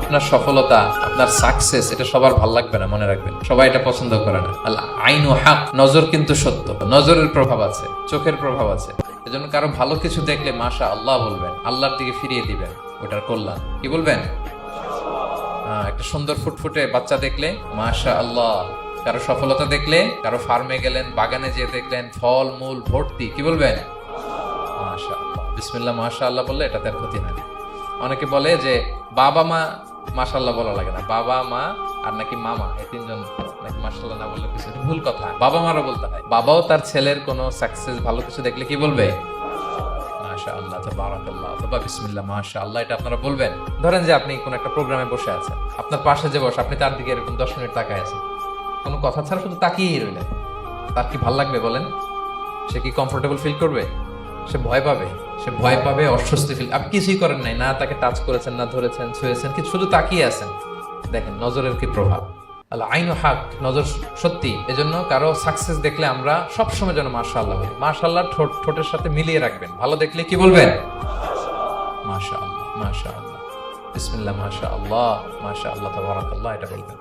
আপনার সফলতা, আপনার সাকসেস এটা সবার ভালো লাগবে না, মনে রাখবেন। সবাই এটা পছন্দ করে না। আইন ও হাক, নজর কিন্তু সত্য। নজরের প্রভাব আছে, চোখের প্রভাব আছে। এজন্য কারও ভালো কিছু দেখলে মাশা আল্লাহ বলবেন, আল্লাহর দিকে ফিরিয়ে দিবেন, ওটার কল্যাণ। কি বলবেন? একটা সুন্দর ফুটফুটে বাচ্চা দেখলে মাশা আল্লাহ কারও সফলতা দেখলে, কারও ফার্মে গেলেন, বাগানে যেয়ে দেখলেন, ফল, মূল, ভর্তি, কি বলবেন? মাশা আল্লাহ বিসমিল্লাহ মাশা আল্লাহ বললে এটা তার ক্ষতি হয় না। অনেকে বলে যে বাবা মা মাশাল্লাহ বলা লাগে না। বাবা, মা আর নাকি মামা, এই তিনজন নাকি মাশাল্লাহ না বললে কিছু ভুল কথা। বাবা, মারও বলতে হয়। বাবাও তার ছেলের কোনো সাকসেস ভালো কিছু দেখলে কি বলবে? আপনারা বলবেন। ধরেন যে আপনি কোন একটা প্রোগ্রামে বসে আছেন। আপনার পাশে যে বসে, আপনি তার দিকে এরকম কোনো কথা ছাড়া তাকিয়েই তার কি ভালো লাগবে বলেন? সে কি কমফোর্টেবল ফিল করবে? সে ভয় পাবে, সে ভয় পাবে, অস্বস্তি ফিল আপনি কিছুই করেন নাই, না তাকে টাচ করেছেন, না ধরেছেন, ছুঁয়েছেন কি শুধু তাকিয়ে আছেন। দেখেন, নজরের কি প্রভাব? আল্লাহ আইন হাক, নজর সত্যি, এজন্য কারও সাকসেস দেখলে আমরা সবসময় যেন মাশাআল্লাহ বলি। মাশাআল্লাহ ঠোঁট, ঠোঁটের সাথে মিলিয়ে রাখবেন। ভালো দেখলে কি বলবেন? মাশাআল্লাহ মাশাআল্লাহ। বিসমিল্লাহ, মাশাআল্লাহ মাশাআল্লাহ, তাবারাকাল্লাহ, এটা বলবেন।